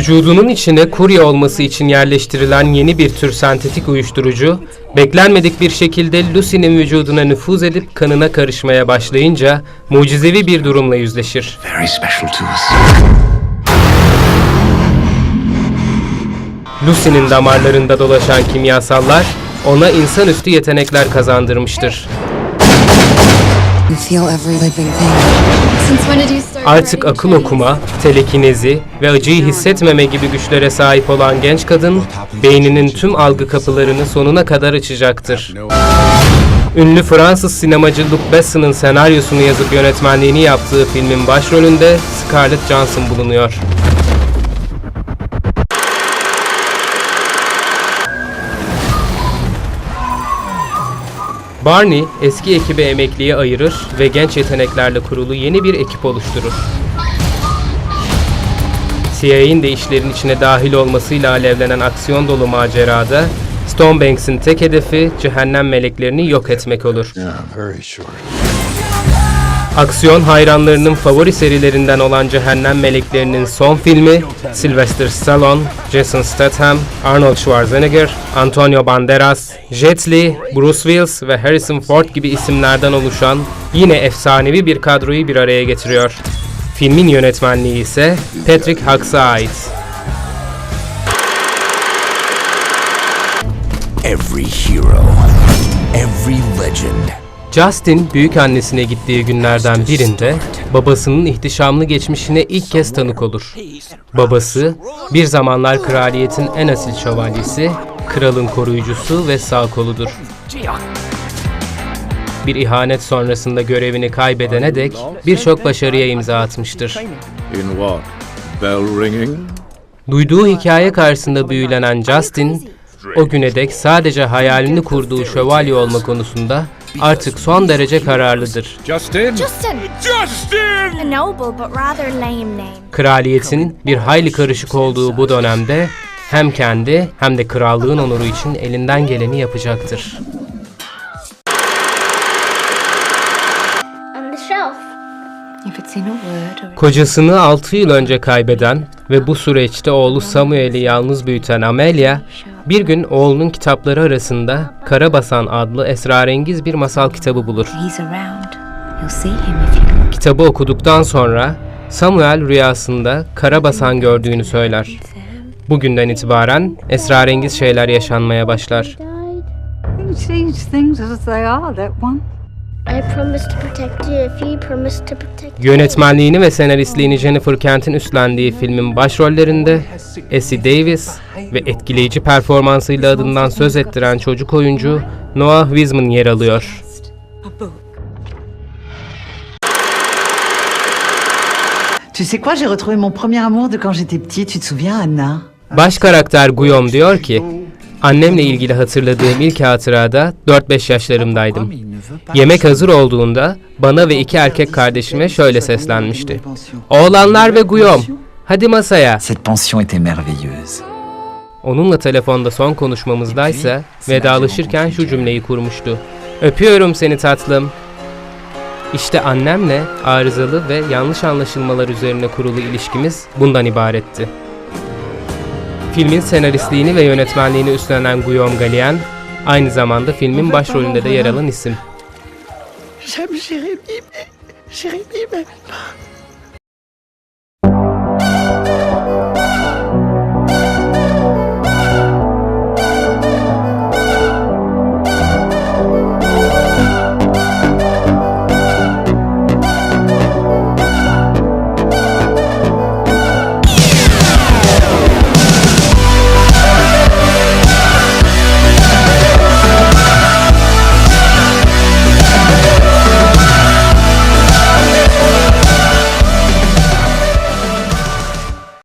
Vücudunun içine kurye olması için yerleştirilen yeni bir tür sentetik uyuşturucu, beklenmedik bir şekilde Lucy'nin vücuduna nüfuz edip kanına karışmaya başlayınca mucizevi bir durumla yüzleşir. Lucy'nin damarlarında dolaşan kimyasallar ona insanüstü yetenekler kazandırmıştır. Artık akıl okuma, telekinezi ve acıyı hissetmeme gibi güçlere sahip olan genç kadın, beyninin tüm algı kapılarını sonuna kadar açacaktır. Ünlü Fransız sinemacı Luc Besson'ın senaryosunu yazıp yönetmenliğini yaptığı filmin başrolünde Scarlett Johansson bulunuyor. Barney eski ekibi emekliye ayırır ve genç yeteneklerle kurulu yeni bir ekip oluşturur. CIA'in de işlerin içine dahil olmasıyla alevlenen aksiyon dolu macerada Stonebanks'in tek hedefi cehennem meleklerini yok etmek olur. Yeah. Aksiyon hayranlarının favori serilerinden olan Cehennem Meleklerinin son filmi, Sylvester Stallone, Jason Statham, Arnold Schwarzenegger, Antonio Banderas, Jet Li, Bruce Willis ve Harrison Ford gibi isimlerden oluşan yine efsanevi bir kadroyu bir araya getiriyor. Filmin yönetmenliği ise Patrick Hucks'a ait. Every hero, every legend. Justin büyük annesine gittiği günlerden birinde babasının ihtişamlı geçmişine ilk kez tanık olur. Babası bir zamanlar kraliyetin en asil şövalyesi, kralın koruyucusu ve sağ koludur. Bir ihanet sonrasında görevini kaybedene dek birçok başarıya imza atmıştır. Duyduğu hikaye karşısında büyülenen Justin, o güne dek sadece hayalini kurduğu şövalye olma konusunda artık son derece kararlıdır. Justin? Justin! Justin! A noble but rather lame name. Kraliyetin bir hayli karışık olduğu bu dönemde hem kendi hem de krallığın onuru için elinden geleni yapacaktır. Kocasını 6 yıl önce kaybeden ve bu süreçte oğlu Samuel'i yalnız büyüten Amelia, bir gün oğlunun kitapları arasında Karabasan adlı esrarengiz bir masal kitabı bulur. Kitabı okuduktan sonra Samuel rüyasında Karabasan gördüğünü söyler. Bugünden itibaren esrarengiz şeyler yaşanmaya başlar. He sees things as they are, that one. I promise to protect you if you promise to protect me. Yönetmenliğini ve senaristliğini Jennifer Kent'in üstlendiği filmin başrollerinde Essie Davis ve etkileyici performansıyla adından söz ettiren çocuk oyuncu Noah Wiseman yer alıyor. Tu sais quoi, j'ai retrouvé mon premier amour de quand j'étais petit, tu te souviens, Anna Baş karakter Guillaume diyor ki, annemle ilgili hatırladığım ilk hatırada 4-5 yaşlarımdaydım. Yemek hazır olduğunda bana ve iki erkek kardeşime şöyle seslenmişti. Oğlanlar ve Guillaume, hadi masaya. Onunla telefonda son konuşmamızdaysa vedalaşırken şu cümleyi kurmuştu. Öpüyorum seni tatlım. İşte annemle arızalı ve yanlış anlaşılmalar üzerine kurulu ilişkimiz bundan ibaretti. Filmin senaristliğini ve yönetmenliğini üstlenen Guillaume Gallienne, aynı zamanda filmin başrolünde de yer alan isim.